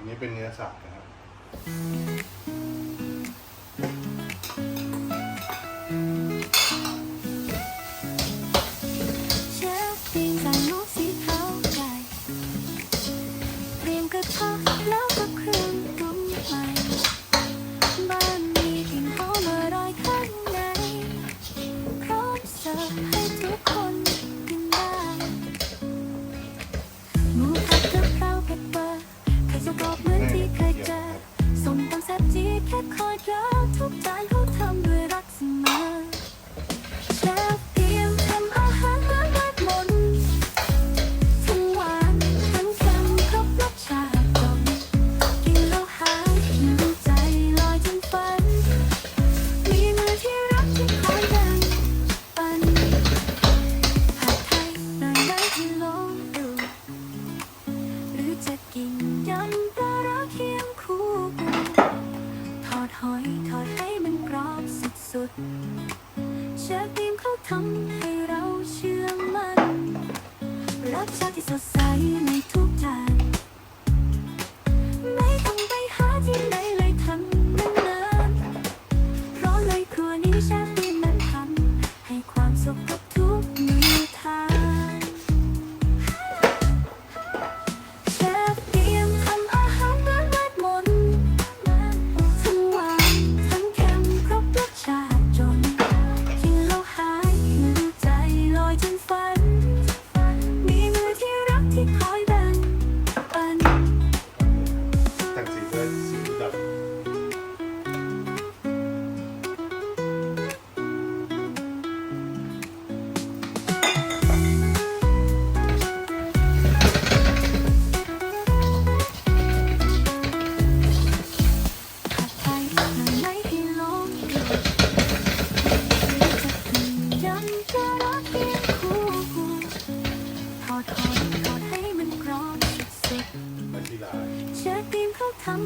อันนี้เป็นเนื้อสัตว์นะครับแล้ว แค่คอยรักทุกใจของเธอ ทำให้เราเชื่อมันรักชาติสดใสในทุกใจ 他